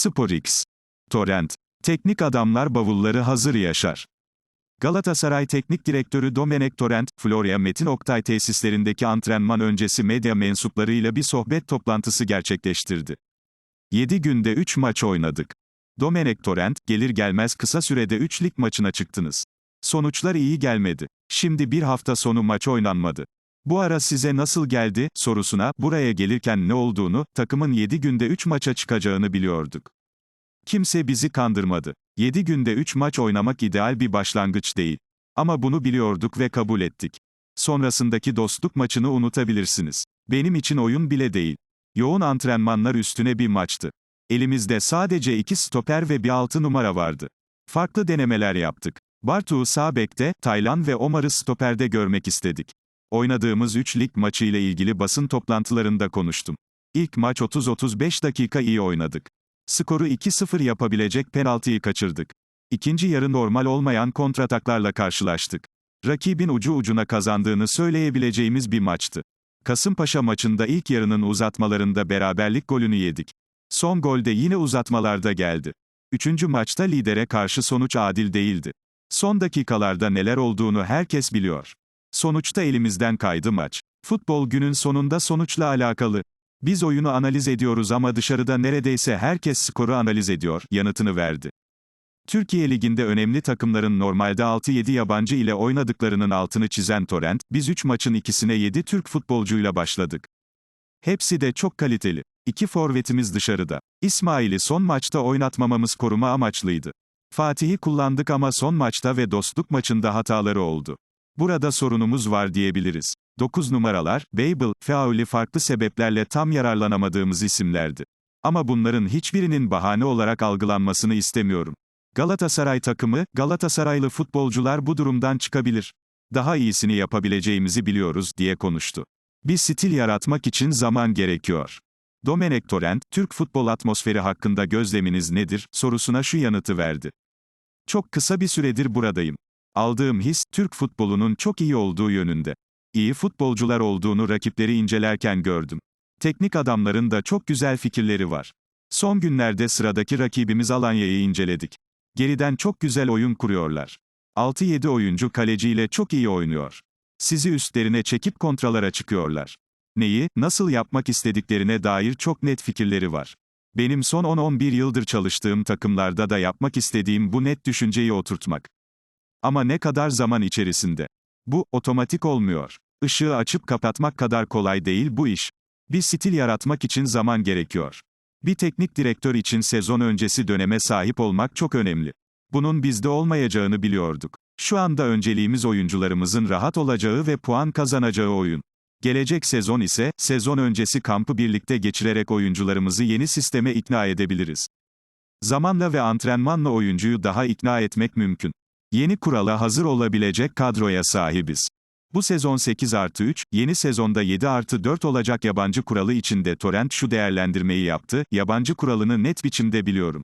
SporX. Torrent. Teknik adamlar bavulları hazır yaşar. Galatasaray Teknik Direktörü Domenech Torrent, Florya Metin Oktay tesislerindeki antrenman öncesi medya mensuplarıyla bir sohbet toplantısı gerçekleştirdi. 7 günde 3 maç oynadık. Domenech Torrent, gelir gelmez kısa sürede 3 lig maçına çıktınız. Sonuçlar iyi gelmedi. Şimdi bir hafta sonu maç oynanmadı. Bu ara size nasıl geldi, sorusuna, buraya gelirken ne olduğunu, takımın 7 günde 3 maça çıkacağını biliyorduk. Kimse bizi kandırmadı. 7 günde 3 maç oynamak ideal bir başlangıç değil. Ama bunu biliyorduk ve kabul ettik. Sonrasındaki dostluk maçını unutabilirsiniz. Benim için oyun bile değil. Yoğun antrenmanlar üstüne bir maçtı. Elimizde sadece iki stoper ve bir altı numara vardı. Farklı denemeler yaptık. Bartu'yu sağ bekte, Taylan ve Omar'ı stoperde görmek istedik. Oynadığımız 3 lig maçı ile ilgili basın toplantılarında konuştum. İlk maç 30-35 dakika iyi oynadık. Skoru 2-0 yapabilecek penaltıyı kaçırdık. İkinci yarı normal olmayan kontrataklarla karşılaştık. Rakibin ucu ucuna kazandığını söyleyebileceğimiz bir maçtı. Kasımpaşa maçında ilk yarının uzatmalarında beraberlik golünü yedik. Son golde yine uzatmalarda geldi. Üçüncü maçta lidere karşı sonuç adil değildi. Son dakikalarda neler olduğunu herkes biliyor. Sonuçta elimizden kaydı maç. Futbol günün sonunda sonuçla alakalı. Biz oyunu analiz ediyoruz ama dışarıda neredeyse herkes skoru analiz ediyor, yanıtını verdi. Türkiye Ligi'nde önemli takımların normalde 6-7 yabancı ile oynadıklarının altını çizen Torrent, biz 3 maçın ikisine 7 Türk futbolcuyla başladık. Hepsi de çok kaliteli. İki forvetimiz dışarıda. İsmail'i son maçta oynatmamamız koruma amaçlıydı. Fatih'i kullandık ama son maçta ve dostluk maçında hataları oldu. Burada sorunumuz var diyebiliriz. 9 numaralar, Babel, Feauli farklı sebeplerle tam yararlanamadığımız isimlerdi. Ama bunların hiçbirinin bahane olarak algılanmasını istemiyorum. Galatasaray takımı, Galatasaraylı futbolcular bu durumdan çıkabilir. Daha iyisini yapabileceğimizi biliyoruz, diye konuştu. Bir stil yaratmak için zaman gerekiyor. Domenech Torrent, Türk futbol atmosferi hakkında gözleminiz nedir, sorusuna şu yanıtı verdi. Çok kısa bir süredir buradayım. Aldığım his, Türk futbolunun çok iyi olduğu yönünde. İyi futbolcular olduğunu rakipleri incelerken gördüm. Teknik adamların da çok güzel fikirleri var. Son günlerde sıradaki rakibimiz Alanya'yı inceledik. Geriden çok güzel oyun kuruyorlar. 6-7 oyuncu kaleciyle çok iyi oynuyor. Sizi üstlerine çekip kontralara çıkıyorlar. Neyi, nasıl yapmak istediklerine dair çok net fikirleri var. Benim son 10-11 yıldır çalıştığım takımlarda da yapmak istediğim bu net düşünceyi oturtmak. Ama ne kadar zaman içerisinde? Bu, otomatik olmuyor. Işığı açıp kapatmak kadar kolay değil bu iş. Bir stil yaratmak için zaman gerekiyor. Bir teknik direktör için sezon öncesi döneme sahip olmak çok önemli. Bunun bizde olmayacağını biliyorduk. Şu anda önceliğimiz oyuncularımızın rahat olacağı ve puan kazanacağı oyun. Gelecek sezon ise, sezon öncesi kampı birlikte geçirerek oyuncularımızı yeni sisteme ikna edebiliriz. Zamanla ve antrenmanla oyuncuyu daha ikna etmek mümkün. Yeni kurala hazır olabilecek kadroya sahibiz. Bu sezon 8 artı 3, yeni sezonda 7 artı 4 olacak yabancı kuralı içinde Torrent şu değerlendirmeyi yaptı, yabancı kuralını net biçimde biliyorum.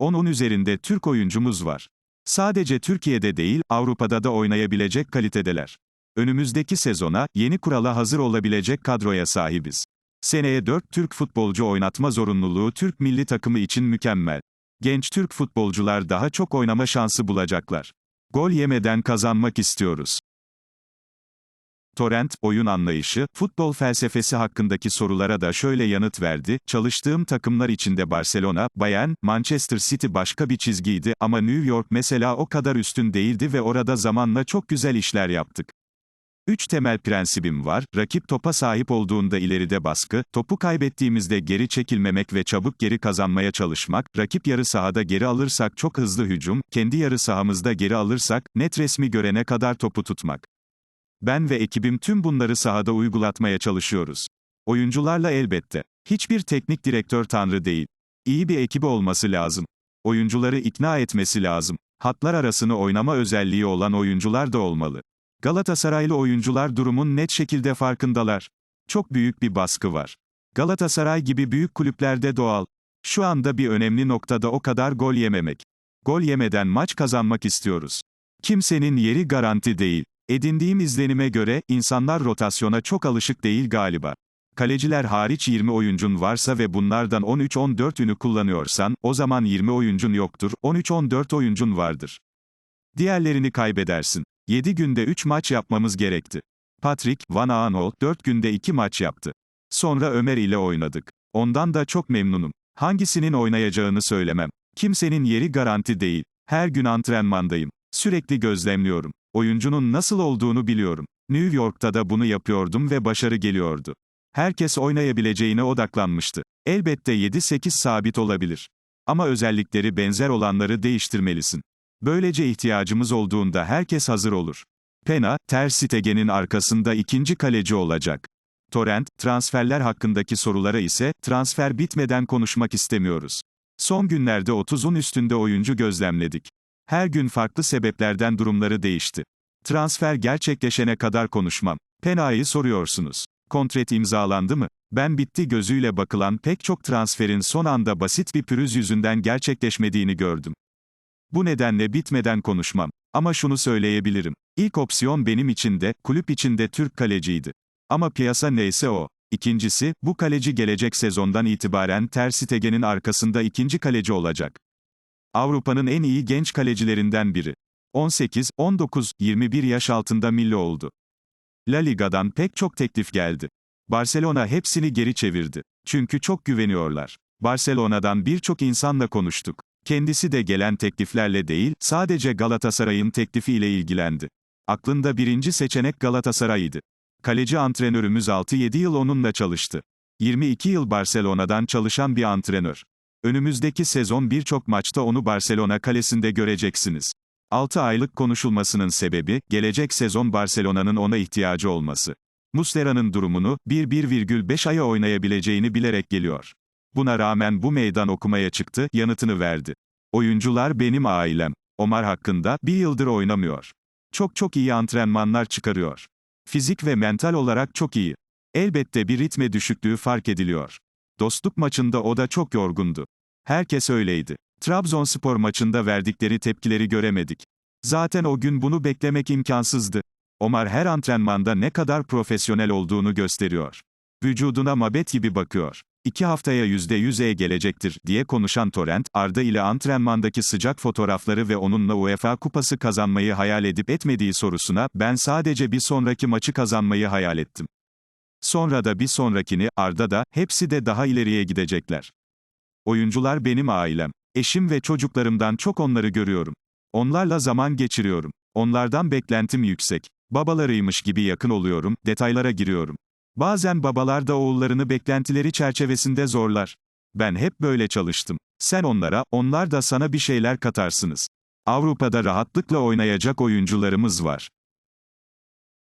10'un üzerinde Türk oyuncumuz var. Sadece Türkiye'de değil, Avrupa'da da oynayabilecek kalitedeler. Önümüzdeki sezona, yeni kurala hazır olabilecek kadroya sahibiz. Seneye 4 Türk futbolcu oynatma zorunluluğu Türk milli takımı için mükemmel. Genç Türk futbolcular daha çok oynama şansı bulacaklar. Gol yemeden kazanmak istiyoruz. Torrent, oyun anlayışı, futbol felsefesi hakkındaki sorulara da şöyle yanıt verdi, çalıştığım takımlar içinde Barcelona, Bayern, Manchester City başka bir çizgiydi ama New York mesela o kadar üstün değildi ve orada zamanla çok güzel işler yaptık. Üç temel prensibim var, rakip topa sahip olduğunda ileride baskı, topu kaybettiğimizde geri çekilmemek ve çabuk geri kazanmaya çalışmak, rakip yarı sahada geri alırsak çok hızlı hücum, kendi yarı sahamızda geri alırsak, net resmi görene kadar topu tutmak. Ben ve ekibim tüm bunları sahada uygulatmaya çalışıyoruz. Oyuncularla elbette. Hiçbir teknik direktör tanrı değil. İyi bir ekibi olması lazım. Oyuncuları ikna etmesi lazım. Hatlar arasını oynama özelliği olan oyuncular da olmalı. Galatasaraylı oyuncular durumun net şekilde farkındalar. Çok büyük bir baskı var. Galatasaray gibi büyük kulüplerde doğal. Şu anda bir önemli noktada o kadar gol yememek. Gol yemeden maç kazanmak istiyoruz. Kimsenin yeri garanti değil. Edindiğim izlenime göre, insanlar rotasyona çok alışık değil galiba. Kaleciler hariç 20 oyuncun varsa ve bunlardan 13-14'ünü kullanıyorsan, o zaman 20 oyuncun yoktur, 13-14 oyuncun vardır. Diğerlerini kaybedersin. 7 günde 3 maç yapmamız gerekti. Patrick, Van Aanholt 4 günde 2 maç yaptı. Sonra Ömer ile oynadık. Ondan da çok memnunum. Hangisinin oynayacağını söylemem. Kimsenin yeri garanti değil. Her gün antrenmandayım. Sürekli gözlemliyorum. Oyuncunun nasıl olduğunu biliyorum. New York'ta da bunu yapıyordum ve başarı geliyordu. Herkes oynayabileceğine odaklanmıştı. Elbette 7-8 sabit olabilir. Ama özellikleri benzer olanları değiştirmelisin. Böylece ihtiyacımız olduğunda herkes hazır olur. Pena, Ter arkasında ikinci kaleci olacak. Torrent, transferler hakkındaki sorulara ise, transfer bitmeden konuşmak istemiyoruz. Son günlerde 30'un üstünde oyuncu gözlemledik. Her gün farklı sebeplerden durumları değişti. Transfer gerçekleşene kadar konuşmam. Pena'yı soruyorsunuz. Kontrat imzalandı mı? Ben bitti gözüyle bakılan pek çok transferin son anda basit bir pürüz yüzünden gerçekleşmediğini gördüm. Bu nedenle bitmeden konuşmam. Ama şunu söyleyebilirim. İlk opsiyon benim için de, kulüp için de Türk kaleciydi. Ama piyasa neyse o. İkincisi, bu kaleci gelecek sezondan itibaren Ter Stegen'in arkasında ikinci kaleci olacak. Avrupa'nın en iyi genç kalecilerinden biri. 18, 19, 21 yaş altında milli oldu. La Liga'dan pek çok teklif geldi. Barcelona hepsini geri çevirdi. Çünkü çok güveniyorlar. Barcelona'dan birçok insanla konuştuk. Kendisi de gelen tekliflerle değil, sadece Galatasaray'ın teklifiyle ilgilendi. Aklında birinci seçenek Galatasaray'dı. Kaleci antrenörümüz 6-7 yıl onunla çalıştı. 22 yıl Barcelona'dan çalışan bir antrenör. Önümüzdeki sezon birçok maçta onu Barcelona kalesinde göreceksiniz. 6 aylık konuşulmasının sebebi, gelecek sezon Barcelona'nın ona ihtiyacı olması. Muslera'nın durumunu, 1-1,5 aya oynayabileceğini bilerek geliyor. Buna rağmen bu meydan okumaya çıktı, yanıtını verdi. Oyuncular benim ailem. Omar hakkında, bir yıldır oynamıyor. Çok çok iyi antrenmanlar çıkarıyor. Fizik ve mental olarak çok iyi. Elbette bir ritme düşüklüğü fark ediliyor. Dostluk maçında o da çok yorgundu. Herkes öyleydi. Trabzonspor maçında verdikleri tepkileri göremedik. Zaten o gün bunu beklemek imkansızdı. Omar her antrenmanda ne kadar profesyonel olduğunu gösteriyor. Vücuduna mabet gibi bakıyor. İki haftaya %100'e gelecektir, diye konuşan Torrent, Arda ile antrenmandaki sıcak fotoğrafları ve onunla UEFA kupası kazanmayı hayal edip etmediği sorusuna, ben sadece bir sonraki maçı kazanmayı hayal ettim. Sonra da bir sonrakini, Arda da, hepsi de daha ileriye gidecekler. Oyuncular benim ailem. Eşim ve çocuklarımdan çok onları görüyorum. Onlarla zaman geçiriyorum. Onlardan beklentim yüksek. Babalarıymış gibi yakın oluyorum, detaylara giriyorum. Bazen babalar da oğullarını beklentileri çerçevesinde zorlar. Ben hep böyle çalıştım. Sen onlara, onlar da sana bir şeyler katarsınız. Avrupa'da rahatlıkla oynayacak oyuncularımız var.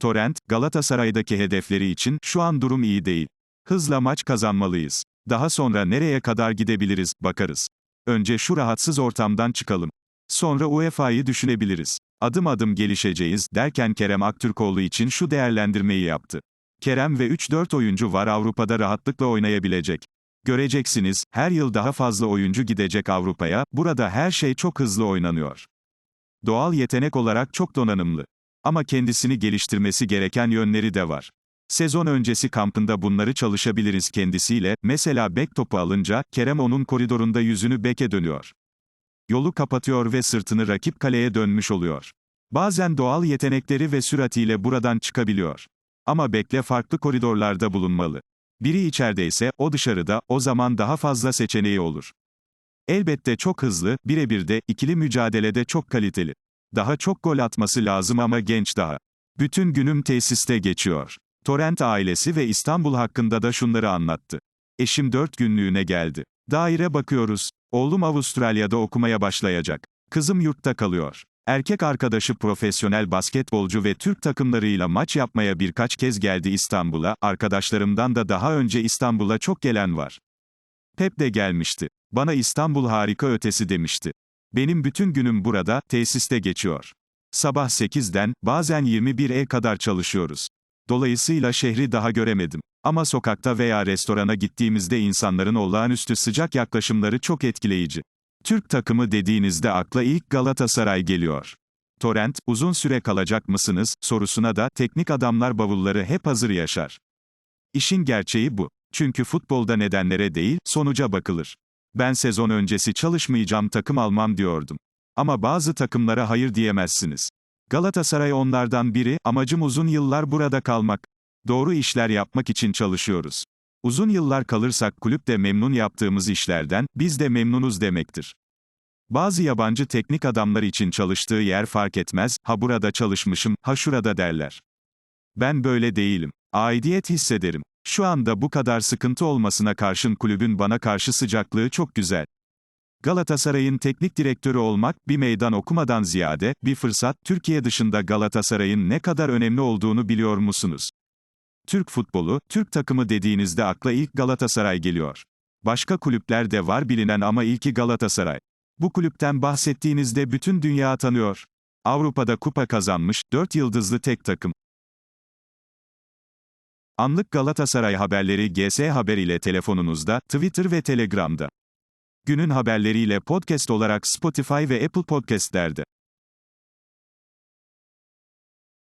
Torrent, Galatasaray'daki hedefleri için, şu an durum iyi değil. Hızla maç kazanmalıyız. Daha sonra nereye kadar gidebiliriz, bakarız. Önce şu rahatsız ortamdan çıkalım. Sonra UEFA'yı düşünebiliriz. Adım adım gelişeceğiz, derken Kerem Aktürkoğlu için şu değerlendirmeyi yaptı. Kerem ve 3-4 oyuncu var Avrupa'da rahatlıkla oynayabilecek. Göreceksiniz, her yıl daha fazla oyuncu gidecek Avrupa'ya, burada her şey çok hızlı oynanıyor. Doğal yetenek olarak çok donanımlı. Ama kendisini geliştirmesi gereken yönleri de var. Sezon öncesi kampında bunları çalışabiliriz kendisiyle, mesela bek topu alınca, Kerem onun koridorunda yüzünü beke dönüyor. Yolu kapatıyor ve sırtını rakip kaleye dönmüş oluyor. Bazen doğal yetenekleri ve süratiyle buradan çıkabiliyor. Ama bekle farklı koridorlarda bulunmalı. Biri içerideyse, o dışarıda, o zaman daha fazla seçeneği olur. Elbette çok hızlı, birebir de, ikili mücadelede çok kaliteli. Daha çok gol atması lazım ama genç daha. Bütün günüm tesiste geçiyor. Torrent ailesi ve İstanbul hakkında da şunları anlattı. Eşim dört günlüğüne geldi. Daire bakıyoruz. Oğlum Avustralya'da okumaya başlayacak. Kızım yurtta kalıyor. Erkek arkadaşı profesyonel basketbolcu ve Türk takımlarıyla maç yapmaya birkaç kez geldi İstanbul'a, arkadaşlarımdan da daha önce İstanbul'a çok gelen var. Pep de gelmişti. Bana İstanbul harika ötesi demişti. Benim bütün günüm burada, tesiste geçiyor. Sabah 8'den, bazen 21'e kadar çalışıyoruz. Dolayısıyla şehri daha göremedim. Ama sokakta veya restorana gittiğimizde insanların olağanüstü sıcak yaklaşımları çok etkileyici. Türk takımı dediğinizde akla ilk Galatasaray geliyor. Torrent, uzun süre kalacak mısınız, sorusuna da, teknik adamlar bavulları hep hazır yaşar. İşin gerçeği bu. Çünkü futbolda nedenlere değil, sonuca bakılır. Ben sezon öncesi çalışmayacağım takım almam diyordum. Ama bazı takımlara hayır diyemezsiniz. Galatasaray onlardan biri, amacım uzun yıllar burada kalmak. Doğru işler yapmak için çalışıyoruz. Uzun yıllar kalırsak kulüp de memnun yaptığımız işlerden, biz de memnunuz demektir. Bazı yabancı teknik adamlar için çalıştığı yer fark etmez, ha burada çalışmışım, ha şurada derler. Ben böyle değilim. Aidiyet hissederim. Şu anda bu kadar sıkıntı olmasına karşın kulübün bana karşı sıcaklığı çok güzel. Galatasaray'ın teknik direktörü olmak, bir meydan okumadan ziyade, bir fırsat, Türkiye dışında Galatasaray'ın ne kadar önemli olduğunu biliyor musunuz? Türk futbolu, Türk takımı dediğinizde akla ilk Galatasaray geliyor. Başka kulüpler de var bilinen ama ilki Galatasaray. Bu kulüpten bahsettiğinizde bütün dünya tanıyor. Avrupa'da kupa kazanmış, 4 yıldızlı tek takım. Anlık Galatasaray haberleri GS Haber ile telefonunuzda, Twitter ve Telegram'da. Günün haberleriyle podcast olarak Spotify ve Apple Podcast'lerde.